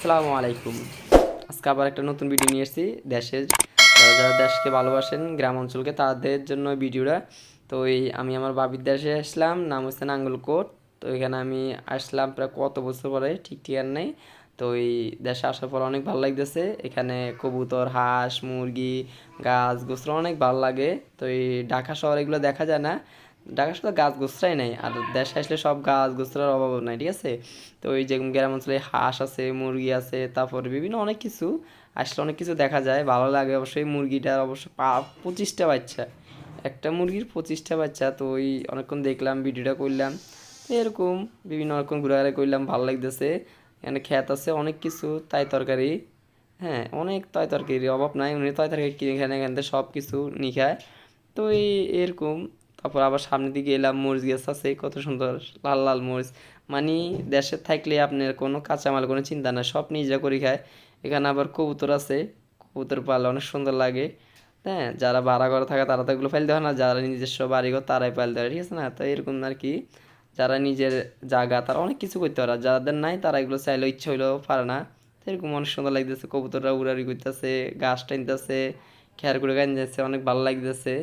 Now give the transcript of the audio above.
আসসালামু আলাইকুম। আজকে আবার একটা নতুন ভিডিও নিয়ে এসেছি, দেশের। যারা যারা দেশকে ভালোবাসেন, গ্রাম অঞ্চলকে, তাদের জন্য ভিডিওটা তো এই আমি আমার বাবির দেশে আসলাম, নাম হচ্ছে নাঙ্গলকোট। তো এখানে আমি আসলাম প্রায় কত বছর পরে, ঠিক ঠিকার নেই। তো এই দেশে আসার পর অনেক ভালো লাগতেছে। এখানে কবুতর, হাঁস, মুরগি, গাছ, গোস্ত অনেক ভালো লাগে। তো এই ঢাকা শহর এগুলো দেখা যায় না। ঢাকা শুধু গাছ গোছরাই নাই, আর দেশে আসলে সব গাছ গোছরার অভাব নাই, ঠিক আছে? তো ওই যে গ্রাম অঞ্চলে হাঁস আছে, মুরগি আছে, তারপর বিভিন্ন অনেক কিছু, আসলে অনেক কিছু দেখা যায়। ভালো লাগে অবশ্যই মুরগিটার অবশ্য পঁচিশটা বাচ্চা, একটা মুরগির পঁচিশটা বাচ্চা, তো ওই অনেকক্ষণ দেখলাম, ভিডিওটা করলাম, তো এরকম বিভিন্ন রকম ঘুরাঘুরি করলাম, ভালো লাগতেছে। এখানে খ্যাত আছে, অনেক কিছু, তাই তরকারি হ্যাঁ অনেক তয় তরকারির অভাব নাই, উনি তয় তরকারি কিনে এখানে এখান থেকে সব কিছু নিয়ে খায়। তো এই এরকম তারপর আবার সামনের দিকে এলাম, মরিচ গাছ আছে, কত সুন্দর লাল লাল মরিচ। মানে দেশে থাকলে আপনার কোনো কাঁচামাল, কোনো চিন্তা নাই, সব নিজেরা করে খায়। এখানে আবার কবুতর আছে, কবুতর পালে অনেক সুন্দর লাগে। হ্যাঁ যারা ভাড়া ঘরে থাকে তারা তো এগুলো ফেলতে হয় না, যারা নিজস্ব বাড়িঘর তারাই পালতে হয়, ঠিক আছে না? তো এরকম আর কি। যারা নিজের জায়গা, তারা অনেক কিছু করতে পারে যাদের নাই তারা এগুলো চাইলেও, ইচ্ছা হইলেও পারে না। তো এরকম অনেক সুন্দর লাগতেছে, কবুতররা উড়াউড়ি করতেছে গাছ টানতেছে, খেয়ার করে গান যাচ্ছে, অনেক ভালো লাগতেছে।